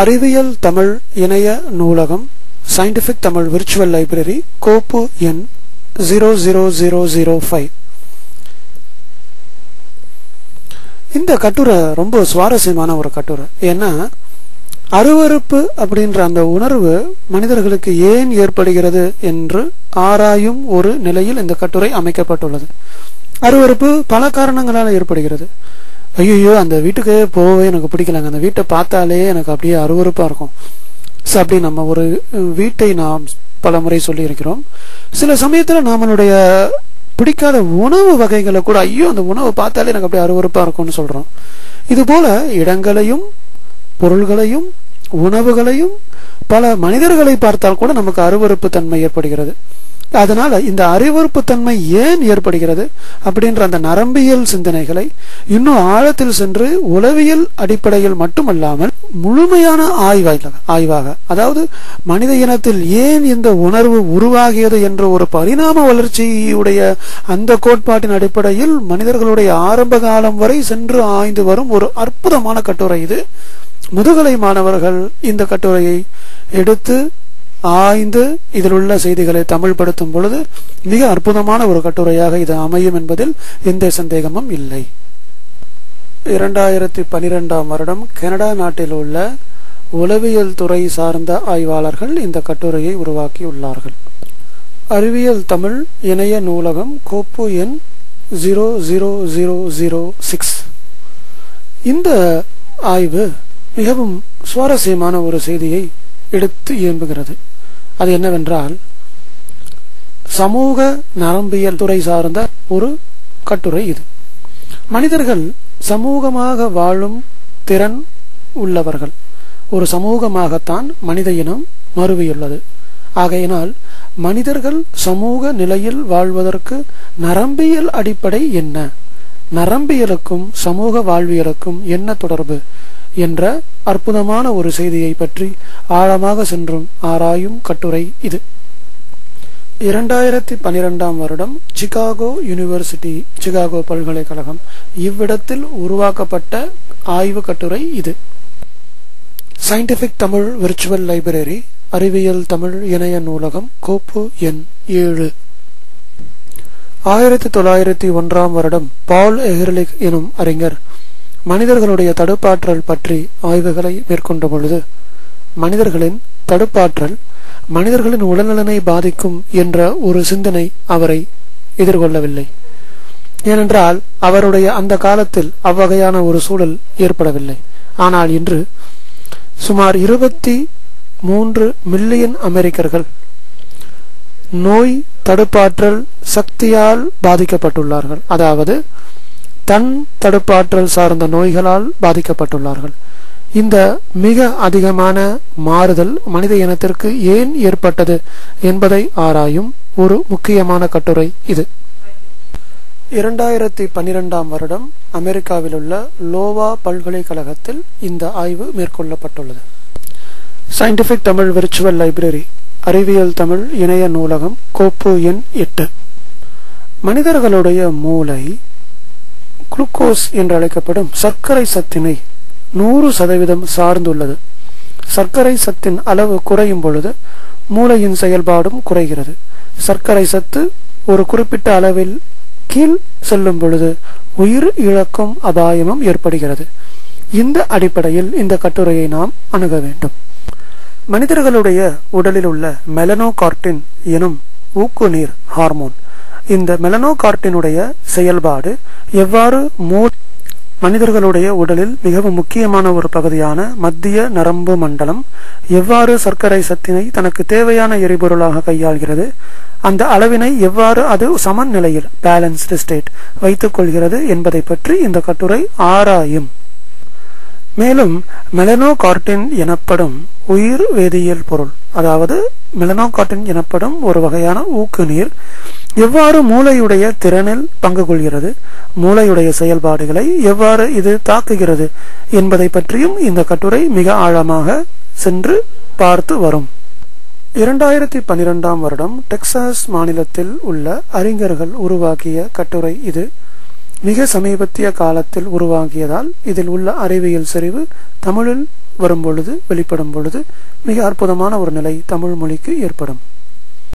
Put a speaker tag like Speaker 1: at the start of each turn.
Speaker 1: அறிவியல் தமிழ் இணைய நூலகம் சயின்டிபிக் தமிழ் விர்ச்சுவல் லைப்ரரி கோப்பு எண் zero zero zero zero five இந்த கட்டுரை ரொம்ப சுவாரஸ்யமான ஒரு கட்டுரை. ஏன்னா அருவருப்பு அப்படின்ற அந்த உணர்வு மனிதர்களுக்கு ஏன் ஏற்படுகிறது என்று ஆராயும் ஒரு நிலையில் இந்த கட்டுரை அமைக்கப்பட்டுள்ளது. அருவருப்பு பல காரணங்களால் ஏற்படுகிறது. ஐயோ அந்த வீட்டுக்கு போகவே எனக்கு பிடிக்கலங்க. அந்த வீட்டை பார்த்தாலே எனக்கு அப்படியே அருவறுப்பாக இருக்கும். ஸோ அப்படி நம்ம ஒரு வீட்டை நாம் பல முறை சொல்லியிருக்கிறோம். சில சமயத்தில் நம்மளுடைய பிடிக்காத உணவு வகைகளை கூட ஐயோ அந்த உணவு பார்த்தாலே எனக்கு அப்படியே அருவறுப்பாக இருக்கும்னு சொல்கிறோம் இதுபோல் இடங்களையும் பொருள்களையும் உணவுகளையும் பல மனிதர்களை பார்த்தால் கூட நமக்கு அருவருப்பு தன்மை ஏற்படுகிறது. அதனால் இந்த அறிவறுப்பு தன்மை ஏன் ஏற்படுகிறது அப்படின்ற அந்த நரம்பியல் சிந்தனைகளை இன்னும் ஆழத்தில் சென்று உளவியல் அடிப்படையில் மட்டுமல்லாமல் முழுமையான ஆய்வாக ஆய்வாக அதாவது மனித இனத்தில் ஏன் இந்த உணர்வு உருவாகியது என்ற ஒரு பரிணாம வளர்ச்சியுடைய அந்த கோட்பாட்டின் அடிப்படையில் மனிதர்களுடைய ஆரம்ப காலம் வரை சென்று ஆய்ந்து வரும் ஒரு அற்புதமான கட்டுரை இது. முதுகலை மாணவர்கள் இந்த கட்டுரையை எடுத்து ஆய்ந்து இதில் உள்ள செய்திகளை தமிழ்படுத்தும் பொழுது மிக அற்புதமான ஒரு கட்டுரையாக இது அமையும் என்பதில் எந்த சந்தேகமும் இல்லை. இரண்டாயிரத்தி பனிரெண்டாம் வருடம் கனடா நாட்டில் உள்ள உளவியல் துறை சார்ந்த ஆய்வாளர்கள் இந்த கட்டுரையை உருவாக்கியுள்ளார்கள். அறிவியல் தமிழ் இணைய நூலகம் கோப்பு எண் zero zero zero zero six. இந்த ஆய்வு மிகவும் சுவாரஸ்யமான ஒரு செய்தியை எடுத்து இயம்புகிறது. அது என்னவென்றால் சமூக நரம்பியல் துறை சார்ந்த ஒரு கட்டுரை இது. மனிதர்கள் சமூகமாக வாழும் திறன் உள்ளவர்கள். ஒரு சமூகமாகத்தான் மனித இனம் மறுவியுள்ளது ஆகையினால் மனிதர்கள் சமூக நிலையில் வாழ்வதற்கு நரம்பியல் அடிப்படை என்ன? நரம்பியலுக்கும் சமூக வாழ்வியலுக்கும் என்ன தொடர்பு என்ற அற்புதமான ஒரு செய்தியை பற்றி ஆழமாக சென்றும் ஆராயும் கட்டுரை இது. இரண்டாயிரத்தி பனிரெண்டாம் வருடம் சிகாகோ யூனிவர்சிட்டி சிகாகோ பல்கலைக்கழகம் இவ்விடத்தில் உருவாக்கப்பட்ட ஆய்வு கட்டுரை இது. சயின்டிபிக் தமிழ் விர்ச்சுவல் லைப்ரரி அறிவியல் தமிழ் இணைய நூலகம் கோப்பு எண் ஏழு. ஆயிரத்தி தொள்ளாயிரத்தி ஒன்றாம் வருடம் பால் எஹர்லிக் எனும் அறிஞர் மனிதர்களுடைய தடுப்பாற்றல் பற்றி ஆய்வுகளை மேற்கொண்ட பொழுது மனிதர்களின் தடுப்பாற்றல் மனிதர்களின் உடல்நலனை பாதிக்கும் என்ற ஒரு சிந்தனை அவரை எதிர்கொள்ளவில்லை. ஏனென்றால் அவருடைய அந்த காலத்தில் அவ்வகையான ஒரு சூழல் ஏற்படவில்லை. ஆனால் இன்று சுமார் இருபத்தி மூன்று மில்லியன் அமெரிக்கர்கள் நோய் தடுப்பாற்றல் சக்தியால் பாதிக்கப்பட்டுள்ளார்கள். அதாவது தன் தடுப்பாற்றல் சார்ந்த நோய்களால் பாதிக்கப்பட்டுள்ளார்கள். இந்த மிக அதிகமான மாறுதல் மனித இனத்திற்கு ஏன் ஏற்பட்டது என்பதை ஆராயும் ஒரு முக்கியமான கட்டுரை இது. இரண்டாயிரத்தி பன்னிரெண்டாம் வருடம் அமெரிக்காவில் உள்ள லோவா பல்கலைக்கழகத்தில் இந்த ஆய்வு மேற்கொள்ளப்பட்டுள்ளது. சயின்டிபிக் தமிழ் விர்ச்சுவல் லைப்ரரி அறிவியல் தமிழ் இணைய நூலகம் கோப்பு எண் எட்டு. மனிதர்களுடைய மூளை குளுக்கோஸ் என்று அழைக்கப்படும் சர்க்கரை சத்தினை நூறு சதவீதம் சார்ந்துள்ளது. சர்க்கரை சத்தின் அளவு குறையும் பொழுது மூளையின் செயல்பாடும் குறைகிறது. சர்க்கரை சத்து ஒரு குறிப்பிட்ட அளவில் கீழ் செல்லும் பொழுது உயிர் இழக்கும் அபாயமும் ஏற்படுகிறது. இந்த அடிப்படையில் இந்த கட்டுரையை நாம் அணுக வேண்டும். மனிதர்களுடைய உடலில் உள்ள மெலனோகார்டின் எனும் ஊக்குநீர் ஹார்மோன் இந்த மெலனோகார்டினுடைய செயல்பாடு எவ்வாறு மூ மனிதர்களுடைய உடலில் மிகவும் முக்கியமான ஒரு பகுதியான மத்திய நரம்பு மண்டலம் எவ்வாறு சர்க்கரை சத்தினை தனக்கு தேவையான எரிபொருளாக கையாள்கிறது அந்த அளவினை எவ்வாறு அது சமநிலையில் பேலன்ஸ்டு ஸ்டேட் வைத்துக் கொள்கிறது என்பதை பற்றி இந்த கட்டுரை ஆராயும். மேலும் மெலனோகார்டின் எனப்படும் உயிர் வேதியியல் பொருள் அதாவது மெலனோகார்டின் எனப்படும் ஒரு வகையான ஊக்குநீர் எவ்வாறு மூளையுடைய திறனில் பங்கு கொள்கிறது மூளையுடைய செயல்பாடுகளை எவ்வாறு இது தாக்குகிறது என்பதை பற்றியும் இந்த கட்டுரை மிக ஆழமாக சென்று பார்த்து வரும். இரண்டாயிரத்தி பனிரெண்டாம் வருடம் டெக்சாஸ் மாநிலத்தில் உள்ள அறிஞர்கள் உருவாக்கிய கட்டுரை இது. மிக சமீபத்திய காலத்தில் உருவாகியதால் இதில் உள்ள அறிவியல் செறிவு தமிழில் வரும்பொழுது வெளிப்படும் பொழுது மிக அற்புதமான ஒரு நிலை தமிழ் மொழிக்கு ஏற்படும்.